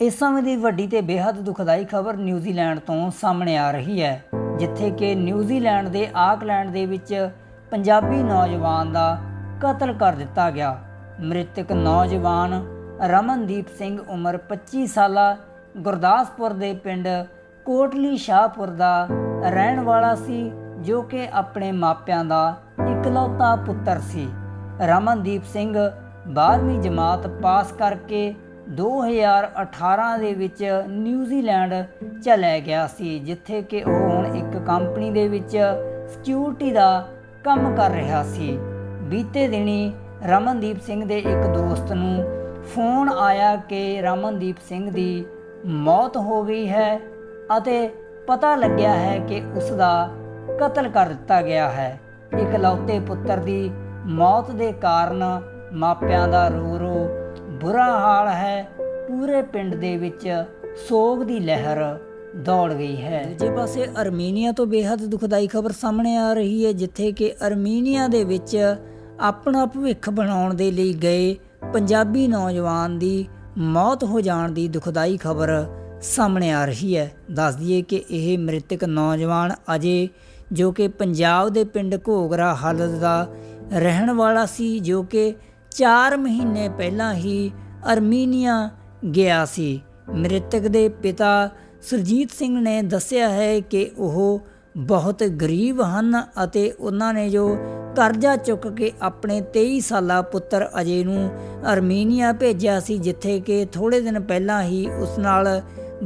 ਇਸ ਸਮੇਂ ਦੀ ਵੱਡੀ ਤੇ ਬੇहद ਦੁਖਦਾਈ ਖਬਰ ਨਿਊਜ਼ੀਲੈਂਡ ਤੋਂ ਸਾਹਮਣੇ ਆ ਰਹੀ ਹੈ, ਜਿੱਥੇ ਕਿ ਨਿਊਜ਼ੀਲੈਂਡ ਦੇ ਆਕਲੈਂਡ ਦੇ ਵਿੱਚ ਪੰਜਾਬੀ ਨੌਜਵਾਨ ਦਾ ਕਤਲ ਕਰ ਦਿੱਤਾ ਗਿਆ। ਮ੍ਰਿਤਕ ਨੌਜਵਾਨ ਰਮਨਦੀਪ ਸਿੰਘ ਉਮਰ 25 ਸਾਲਾ, ਗੁਰਦਾਸਪੁਰ ਦੇ ਪਿੰਡ ਕੋਟਲੀ ਸ਼ਾਹਪੁਰ ਦਾ ਰਹਿਣ ਵਾਲਾ ਸੀ, ਜੋ ਕਿ ਆਪਣੇ ਮਾਪਿਆਂ ਦਾ ਇਕਲੌਤਾ ਪੁੱਤਰ ਸੀ। ਰਮਨਦੀਪ ਸਿੰਘ 12ਵੀਂ ਜਮਾਤ ਪਾਸ ਕਰਕੇ 2018 ਦੇ ਵਿੱਚ ਨਿਊਜ਼ੀਲੈਂਡ ਚਲਾ ਗਿਆ ਸੀ, ਜਿੱਥੇ ਕਿ ਉਹ ਹੁਣ ਇੱਕ ਕੰਪਨੀ ਦੇ ਵਿੱਚ ਸਿਕਿਉਰਿਟੀ ਦਾ ਕੰਮ ਕਰ ਰਿਹਾ ਸੀ। ਬੀਤੇ ਦਿਨੀ ਰਮਨਦੀਪ ਸਿੰਘ ਦੇ ਇੱਕ ਦੋਸਤ ਨੂੰ ਫੋਨ ਆਇਆ ਕਿ ਰਮਨਦੀਪ ਸਿੰਘ ਦੀ ਮੌਤ ਹੋ ਗਈ ਹੈ ਅਤੇ ਪਤਾ ਲੱਗਿਆ ਹੈ ਕਿ ਉਸ ਦਾ ਕਤਲ ਕਰ ਦਿੱਤਾ ਗਿਆ ਹੈ। ਇਕਲੌਤੇ ਪੁੱਤਰ ਦੀ ਮੌਤ ਦੇ ਕਾਰਨ ਮਾਪਿਆਂ ਦਾ ਰੋ ਬੁਰਾ ਹਾਲ ਹੈ। ਪੂਰੇ ਪਿੰਡ ਦੇ ਵਿੱਚ ਸੋਗ ਦੀ ਲਹਿਰ ਦੌੜ ਗਈ ਹੈ। ਦੂਜੇ ਪਾਸੇ ਅਰਮੀਨੀਆ ਤੋਂ ਬੇहद ਦੁਖਦਾਈ ਖਬਰ ਸਾਹਮਣੇ ਆ ਰਹੀ ਹੈ, ਜਿੱਥੇ ਕਿ ਅਰਮੀਨੀਆ ਦੇ ਵਿੱਚ ਆਪਣਾ ਭਵਿੱਖ ਬਣਾਉਣ ਦੇ ਲਈ ਗਏ ਪੰਜਾਬੀ ਨੌਜਵਾਨ ਦੀ ਮੌਤ ਹੋ ਜਾਣ ਦੀ ਦੁਖਦਾਈ ਖਬਰ ਸਾਹਮਣੇ ਆ ਰਹੀ ਹੈ। ਦੱਸ ਦਈਏ ਕਿ ਇਹ ਮ੍ਰਿਤਕ ਨੌਜਵਾਨ ਅਜੇ ਜੋ ਕਿ ਪੰਜਾਬ ਦੇ ਪਿੰਡ ਘੋਗਰਾ ਹਾਲਤ ਦਾ ਰਹਿਣ ਵਾਲਾ ਸੀ, ਜੋ ਕਿ 4 ਮਹੀਨੇ ਪਹਿਲਾਂ ਹੀ ਅਰਮੀਨੀਆ ਗਿਆ ਸੀ। ਮ੍ਰਿਤਕ ਦੇ ਪਿਤਾ ਸੁਰਜੀਤ ਸਿੰਘ ਨੇ ਦੱਸਿਆ ਹੈ ਕਿ ਉਹ ਬਹੁਤ ਗਰੀਬ ਹਨ ਅਤੇ ਉਹਨਾਂ ਨੇ ਜੋ ਕਰਜ਼ਾ ਚੁੱਕ ਕੇ ਆਪਣੇ 23 ਸਾਲਾ ਪੁੱਤਰ ਅਜੇ ਨੂੰ ਅਰਮੀਨੀਆ ਭੇਜਿਆ ਸੀ, ਜਿੱਥੇ ਕਿ ਥੋੜੇ ਦਿਨ ਪਹਿਲਾਂ ਹੀ ਉਸ ਨਾਲ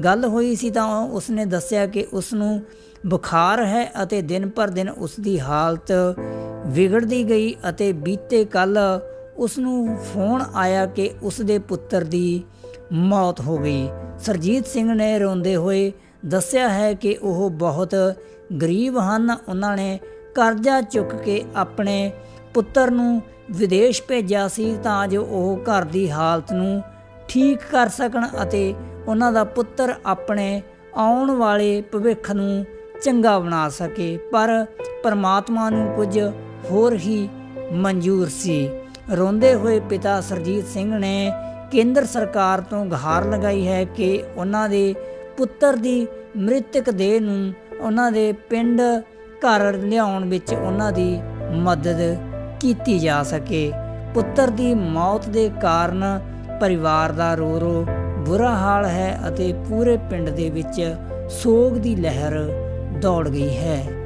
ਗੱਲ ਹੋਈ ਸੀ, ਤਾਂ ਉਸਨੇ ਦੱਸਿਆ ਕਿ ਉਸ ਨੂੰ ਬੁਖਾਰ ਹੈ ਅਤੇ ਦਿਨ ਪਰ ਦਿਨ ਉਸ ਦੀ ਹਾਲਤ ਵਿਗੜਦੀ ਗਈ ਅਤੇ ਬੀਤੇ ਕੱਲ ਉਸ ਨੂੰ ਫੋਨ ਆਇਆ ਕਿ ਉਸ ਦੇ ਪੁੱਤਰ ਦੀ ਮੌਤ ਹੋ ਗਈ। ਸਰਜੀਤ ਸਿੰਘ ਨੇ ਰੋਂਦੇ ਹੋਏ ਦੱਸਿਆ ਹੈ ਕਿ ਉਹ ਬਹੁਤ ਗਰੀਬ ਹਨ। ਉਹਨਾਂ ਨੇ ਕਰਜ਼ਾ ਚੁੱਕ ਕੇ ਆਪਣੇ ਪੁੱਤਰ ਨੂੰ ਵਿਦੇਸ਼ ਭੇਜਿਆ ਸੀ ਤਾਂ ਜੋ ਉਹ ਘਰ ਦੀ ਹਾਲਤ ਨੂੰ ਠੀਕ ਕਰ ਸਕਣ ਅਤੇ ਉਹਨਾਂ ਦਾ ਪੁੱਤਰ ਆਪਣੇ ਆਉਣ ਵਾਲੇ ਭਵਿੱਖ ਨੂੰ ਚੰਗਾ ਬਣਾ ਸਕੇ। ਪਰ ਪਰਮਾਤਮਾ ਨੂੰ ਕੁਝ ਹੋਰ ਹੀ ਮਨਜ਼ੂਰ ਸੀ। ਰੋਂਦੇ ਹੋਏ ਪਿਤਾ ਸਰਜੀਤ ਸਿੰਘ ਨੇ ਕੇਂਦਰ ਸਰਕਾਰ ਤੋਂ ਗੁਹਾਰ ਲਗਾਈ ਹੈ ਕਿ ਉਹਨਾਂ ਦੇ ਪੁੱਤਰ ਦੀ ਮ੍ਰਿਤਕ ਦੇਹ ਨੂੰ ਉਹਨਾਂ ਦੇ ਪਿੰਡ ਘਰ ਲਿਆਉਣ ਵਿੱਚ ਉਹਨਾਂ ਦੀ ਮਦਦ ਕੀਤੀ ਜਾ ਸਕੇ। ਪੁੱਤਰ ਦੀ ਮੌਤ ਦੇ ਕਾਰਨ ਪਰਿਵਾਰ ਦਾ ਰੋ ਰੋ ਬੁਰਾ ਹਾਲ ਹੈ ਅਤੇ ਪੂਰੇ ਪਿੰਡ ਦੇ ਵਿੱਚ ਸੋਗ ਦੀ ਲਹਿਰ ਦੌੜ ਗਈ ਹੈ।